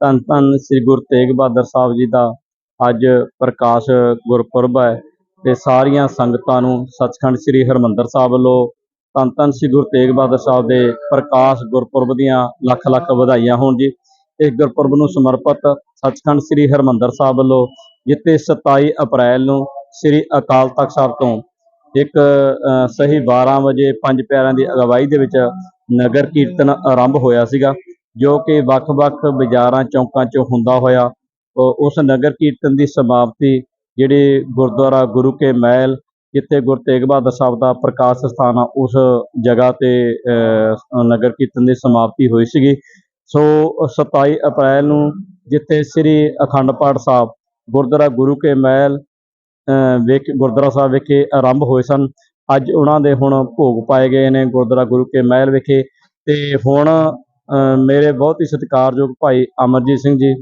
ਧੰਨ ਧੰਨ ਸ੍ਰੀ ਗੁਰੂ ਤੇਗ ਬਹਾਦਰ ਸਾਹਿਬ ਜੀ ਦਾ ਅੱਜ ਪ੍ਰਕਾਸ਼ ਗੁਰਪੁਰਬ ਹੈ ਤੇ ਸਾਰੀਆਂ ਸੰਗਤਾਂ ਨੂੰ ਸੱਚਖੰਡ ਸ੍ਰੀ ਹਰਮੰਦਰ ਸਾਹਿਬ ਵੱਲੋਂ ਧੰਨ ਧੰਨ ਸ੍ਰੀ ਗੁਰੂ ਤੇਗ ਬਹਾਦਰ ਸਾਹਿਬ ਦੇ ਪ੍ਰਕਾਸ਼ ਗੁਰਪੁਰਬ ਦੀਆਂ ਲੱਖ ਲੱਖ ਵਧਾਈਆਂ ਹੋਣ ਜੀ। ਇਸ ਗੁਰਪੁਰਬ ਨੂੰ ਸਮਰਪਿਤ ਸੱਚਖੰਡ ਸ੍ਰੀ ਹਰਮੰਦਰ ਸਾਹਿਬ ਵੱਲੋਂ ਜਿੱਥੇ 27 ਅਪ੍ਰੈਲ ਨੂੰ ਸ੍ਰੀ ਅਕਾਲ ਤਖਤ ਸਾਹਿਬ ਤੋਂ ਇੱਕ ਸਹੀ 12 ਵਜੇ ਪੰਜ ਪਿਆਰਿਆਂ ਦੀ ਅਗਵਾਈ ਦੇ ਵਿੱਚ ਨਗਰ ਕੀਰਤਨ ਆਰੰਭ ਹੋਇਆ ਸੀਗਾ। ਜੋ ਕਿ ਵੱਖ-ਵੱਖ ਬਾਜ਼ਾਰਾਂ ਚੌਂਕਾਂ 'ਚ ਹੁੰਦਾ ਹੋਇਆ ਉਸ ਨਗਰ ਕੀਰਤਨ ਦੀ ਸਮਾਪਤੀ ਜਿਹੜੇ ਗੁਰਦੁਆਰਾ ਗੁਰੂ ਕੇ ਮਹਿਲ ਜਿੱਥੇ ਗੁਰੂ ਤੇਗ ਬਹਾਦਰ ਸਾਹਿਬ ਦਾ ਪ੍ਰਕਾਸ਼ ਸਥਾਨ ਆ ਉਸ ਜਗ੍ਹਾ ਤੇ ਨਗਰ ਕੀਰਤਨ ਦੀ ਸਮਾਪਤੀ ਹੋਈ ਸੀਗੀ। ਸੋ 27 ਅਪ੍ਰੈਲ ਨੂੰ ਜਿੱਥੇ ਸ੍ਰੀ ਅਖੰਡ ਪਾਠ ਸਾਹਿਬ ਗੁਰਦੁਆਰਾ ਗੁਰੂ ਕੇ ਮਹਿਲ ਅ, ਵਿਖ ਗੁਰਦੁਆਰਾ ਸਾਹਿਬ ਵਿਖੇ ਆਰੰਭ ਹੋਏ ਸਨ। ਅੱਜ ਉਹਨਾਂ ਦੇ ਹੁਣ ਭੋਗ ਪਾਏ ਗਏ ਨੇ ਗੁਰਦੁਆਰਾ ਗੁਰੂ ਕੇ ਮਹਿਲ ਵਿਖੇ। ਤੇ ਹੁਣ ਮੇਰੇ ਬਹੁਤ ਹੀ ਸਤਿਕਾਰਯੋਗ ਭਾਈ ਅਮਰਜੀਤ ਸਿੰਘ ਜੀ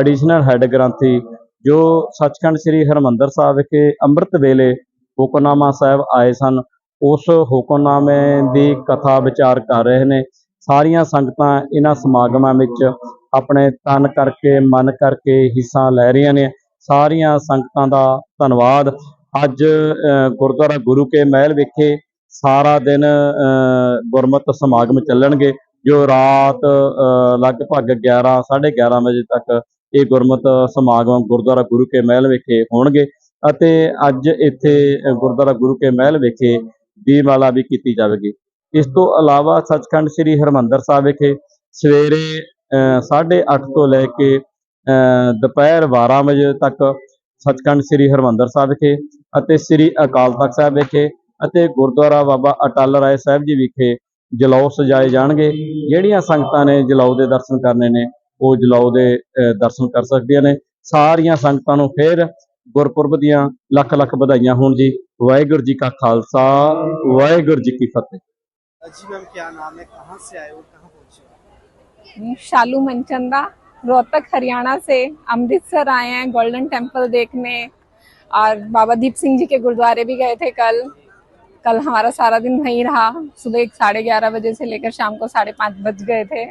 ਐਡੀਸ਼ਨਲ ਹੈੱਡ ਗ੍ਰੰਥੀ ਜੋ ਸੱਚਖੰਡ ਸ੍ਰੀ ਹਰਮੰਦਰ ਸਾਹਿਬ ਵਿਖੇ ਅੰਮ੍ਰਿਤ ਵੇਲੇ ਹੁਕਮਨਾਮਾ ਸਾਹਿਬ ਆਏ ਸਨ। ਉਸ ਹੁਕਮਨਾਮੇ ਦੀ ਕਥਾ ਵਿਚਾਰ ਕਰ ਰਹੇ ਨੇ। ਸਾਰੀਆਂ ਸੰਗਤਾਂ ਇਹਨਾਂ ਸਮਾਗਮਾਂ ਵਿੱਚ ਆਪਣੇ ਤਨ ਕਰਕੇ ਮਨ ਕਰਕੇ ਹਿੱਸਾ ਲੈ ਰਹੀਆਂ ਨੇ। ਸਾਰੀਆਂ ਸੰਗਤਾਂ ਦਾ ਧੰਨਵਾਦ। ਅੱਜ ਗੁਰਦੁਆਰਾ ਗੁਰੂ ਕੇ ਮਹਿਲ ਵਿਖੇ ਸਾਰਾ ਦਿਨ ਅ, ਸਮਾਗਮ ਚੱਲਣਗੇ। ਜੋ ਰਾਤ ਅ, ਲਗਭਗ 11 11:30 ਵਜੇ ਤੱਕ ਇਹ ਗੁਰਮਤਿ ਸਮਾਗਮ ਗੁਰਦੁਆਰਾ ਗੁਰੂ ਕੇ ਮਹਿਲ ਵਿਖੇ ਹੋਣਗੇ ਅਤੇ ਅੱਜ ਇੱਥੇ ਗੁਰਦੁਆਰਾ ਗੁਰੂ ਕੇ ਮਹਿਲ ਵਿਖੇ ਦੀਪਮਾਲਾ ਵੀ ਕੀਤੀ ਜਾਵੇਗੀ। ਇਸ ਤੋਂ ਇਲਾਵਾ ਸੱਚਖੰਡ ਸ੍ਰੀ ਹਰਮੰਦਰ ਸਾਹਿਬ ਵਿਖੇ ਸਵੇਰੇ ਅ, 8:30 ਤੋਂ ਲੈ ਕੇ ਦੁਪਹਿਰ 12 ਵਜੇ ਤੱਕ ਸੱਚਖੰਡ ਸ੍ਰੀ ਹਰਮੰਦਰ ਸਾਹਿਬ ਵਿਖੇ ਅਤੇ ਸ੍ਰੀ ਅਕਾਲ ਤਖਤ ਸਾਹਿਬ ਵਿਖੇ ਅਤੇ ਗੁਰਦੁਆਰਾ ਬਾਬਾ ਅਟਲ ਰਾਏ ਸਾਹਿਬ ਜੀ ਵਿਖੇ ਜਲੌ ਸਜਾਏ ਜਾਣਗੇ ਜਿਹੜੀਆਂ ਸੰਗਤਾਂ ਨੇ ਜਲੌ ਦੇ ਦਰਸ਼ਨ ਕਰਨੇ ਨੇ ਉਹ ਜਲੌ ਦੇ ਅ, ਦਰਸ਼ਨ ਕਰ ਸਕਦੀਆਂ ਨੇ ਸਾਰੀਆਂ ਸੰਗਤਾਂ ਨੂੰ ਫਿਰ ਗੁਰਪੁਰਬ ਦੀਆਂ ਲੱਖ ਲੱਖ ਵਧਾਈਆਂ ਹੋਣ ਜੀ ਵਾਹਿਗੁਰੂ ਜੀ ਕਾ ਖਾਲਸਾ ਵਾਹਿਗੁਰੂ ਜੀ ਕੀ ਫਤਿਹ जी मैम क्या नाम है कहाँ से आए हो कहाँ पहुँचे हो शालू मनचंदा रोहतक हरियाणा से अमृतसर आए हैं गोल्डन टेम्पल देखने और बाबा दीप सिंह जी के गुरुद्वारे भी गए थे कल कल हमारा सारा दिन वहीं रहा। सुबह एक साढ़े ग्यारह बजे से लेकर शाम को साढ़े पाँच बज गए थे।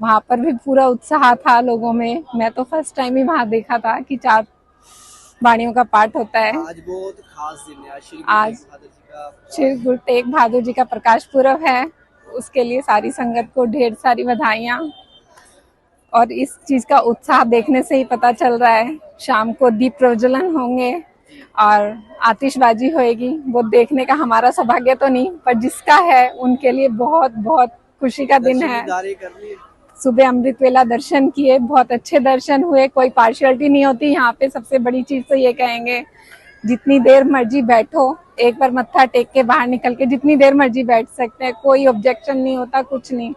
वहाँ पर भी पूरा उत्साह था लोगों में। मैं तो फ़र्स्ट टाइम ही वहाँ देखा था कि चार वाणियों का पाठ होता है। आज बहुत खास दिन है। आज श्री गुरु तेग बहादुर जी का प्रकाश पुरब है। उसके लिए सारी संगत को ढेर सारी बधाइयाँ। और इस चीज़ का उत्साह देखने से ही पता चल रहा है। शाम को दीप प्रज्वलन होंगे। और आतिशबाजी होएगी वो देखने का हमारा सौभाग्य तो नहीं पर जिसका है उनके लिए बहुत बहुत खुशी का दिन है। सुबह अमृत वेला दर्शन किए बहुत अच्छे दर्शन हुए कोई पार्शियलिटी नहीं होती यहाँ पे सबसे बड़ी चीज़ तो ये कहेंगे जितनी देर मर्ज़ी बैठो एक बार मत्था टेक के बाहर निकल के जितनी देर मर्ज़ी बैठ सकते हैं कोई ऑब्जेक्शन नहीं होता कुछ नहीं।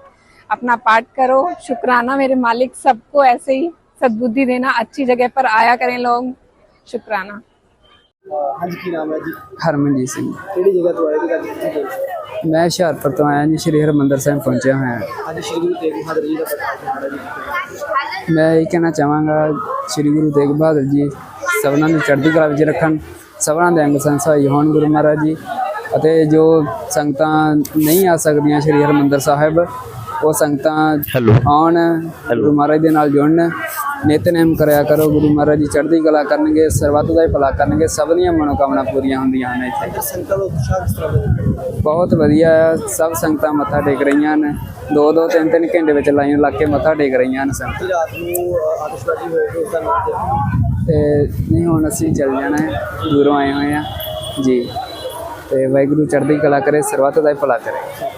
अपना पाठ करो शुक्राना मेरे मालिक सबको ऐसे ही सद्बुद्धि देना अच्छी जगह पर आया करें लोग शुक्राना। ਹਰਮਨਜੀਤ ਸਿੰਘ। ਕਿਹੜੀ ਜਗ੍ਹਾ ਤੋਂ ਆਏ ਜੀ ਅੱਜ ਮੈਂ ਹੁਸ਼ਿਆਰਪੁਰ ਤੋਂ ਆਇਆ ਜੀ ਸ਼੍ਰੀ ਹਰਮੰਦਰ ਸਾਹਿਬ ਪਹੁੰਚਿਆ ਹੋਇਆ। ਅੱਜ ਸ਼੍ਰੀ ਗੁਰੂ ਤੇਗ ਬਹਾਦਰ ਜੀ ਦਾ ਪ੍ਰਕਾਸ਼ ਹੋਣਾ ਮੈਂ ਇਹ ਕਹਿਣਾ ਚਾਹਾਂਗਾ ਸ਼੍ਰੀ ਗੁਰੂ ਤੇਗ ਬਹਾਦਰ ਜੀ ਸਭਨਾਂ ਨੂੰ ਚੜ੍ਹਦੀ ਕਲਾ ਵਿੱਚ ਰੱਖਣ ਸਭਨਾਂ ਦੇ ਅੰਗ ਸੰਸਾਈ ਹੋਣ ਗੁਰੂ ਮਹਾਰਾਜ ਜੀ ਅਤੇ ਜੋ ਸੰਗਤਾਂ ਨਹੀਂ ਆ ਸਕਦੀਆਂ ਸ਼੍ਰੀ ਹਰਮੰਦਰ ਸਾਹਿਬ ਉਹ ਸੰਗਤਾਂ ਆਉਣ ਗੁਰੂ ਮਹਾਰਾਜ ਦੇ ਨਾਲ ਜੁੜਨ ਨਿਤਨੇਮ ਕਰਿਆ ਕਰੋ ਗੁਰੂ ਮਹਾਰਾਜ ਜੀ ਚੜ੍ਹਦੀ ਕਲਾ ਕਰਨਗੇ ਸਰਬੱਤ ਦਾ ਹੀ ਭਲਾ ਕਰਨਗੇ ਸਭ ਦੀਆਂ ਮਨੋਕਾਮਨਾ ਪੂਰੀਆਂ ਹੁੰਦੀਆਂ ਹਨ ਇੱਥੇ। ਬਹੁਤ ਵਧੀਆ ਸਭ ਸੰਗਤਾਂ ਮੱਥਾ ਟੇਕ ਰਹੀਆਂ ਨੇ ਦੋ ਦੋ ਤਿੰਨ ਤਿੰਨ ਘੰਟੇ ਵਿੱਚ ਲਾਈਨ ਲਾ ਕੇ ਮੱਥਾ ਟੇਕ ਰਹੀਆਂ ਨੇ ਸੰਗਤ। ਤੇ ਨਹੀਂ ਹੁਣ ਅਸੀਂ ਚੱਲ ਜਾਣਾ ਹੈ ਦੂਰੋਂ ਆਏ ਹੋਏ ਆ ਜੀ। ਤੇ ਵਾਹਿਗੁਰੂ ਚੜ੍ਹਦੀ ਕਲਾ ਕਰੇ ਸਰਬੱਤ ਦਾ ਹੀ ਭਲਾ ਕਰੇ।